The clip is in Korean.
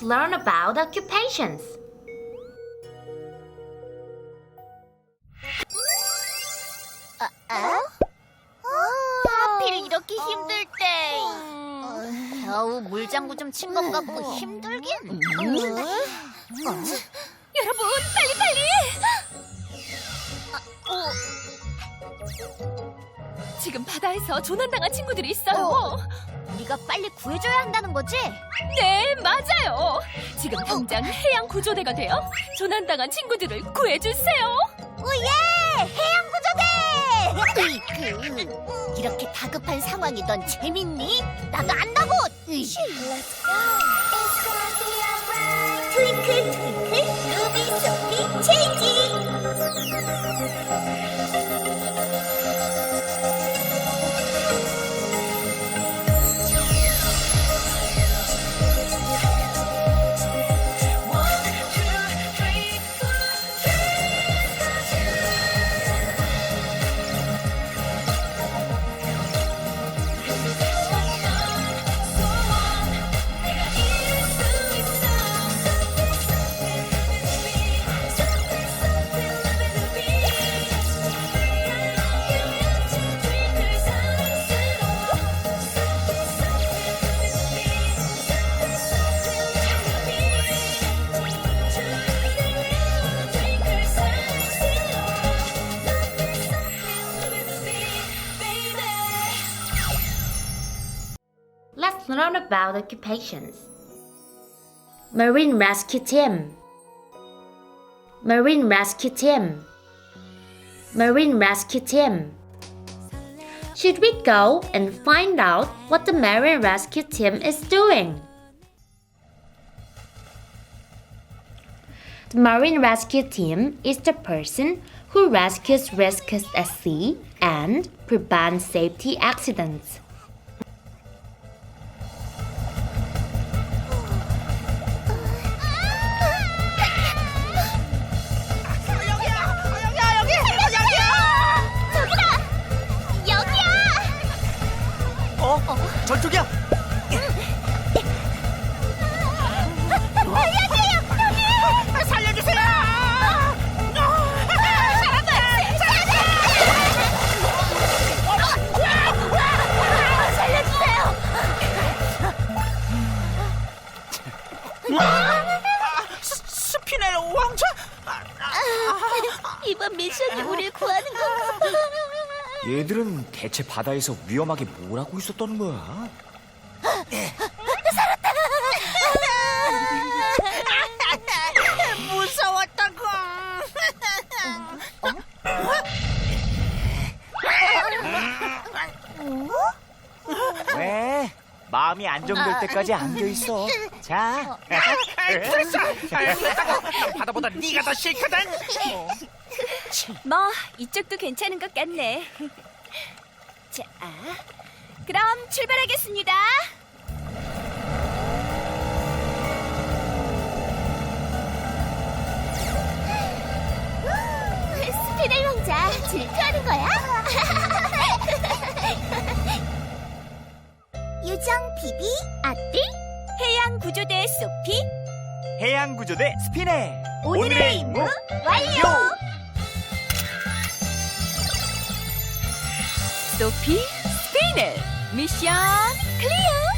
Let's learn about occupations. 하필 이렇게 힘들 때. 겨우 물장구 좀 친 것 같고 힘들긴. 여러분, 빨리 빨리. 지금 바다에서 조난당한 친구들이 있어요. 우리가 빨리 구해줘야 한다는 거지? 네, 맞아요. 지금 당장 해양 구조대가 되어 조난당한 친구들을 구해주세요. 오예! 해양 구조대! 으이그, 이렇게 다급한 상황이 넌 재밌니? 나도 안다고! 으이. 트윙클 트윙클 루비 소피 체인지 Let's learn about occupations. Marine Rescue Team. Marine Rescue Team. Marine Rescue Team. Should we go and find out what the Marine Rescue Team is doing? The Marine Rescue Team is the person who rescues rescues at sea and prevents safety accidents. 스- 스피넬 왕자. 이번 미션이 우릴 구하는 거. 얘들은 대체 바다에서 위험하게 뭘 하고 있었던 거야? 마음이 안정될 때까지 안겨 있어. 자. 됐어. 바다보다 네가 더 싫거든. 뭐 이쪽도 괜찮은 것 같네. 자, 그럼 출발하겠습니다. 스피넬 왕자 질투하는 거야? 비비 아띠 해양 구조대 소피 해양구조대 스피네. 오늘의 임무 완료. 소피 스페인을 미션 클리어.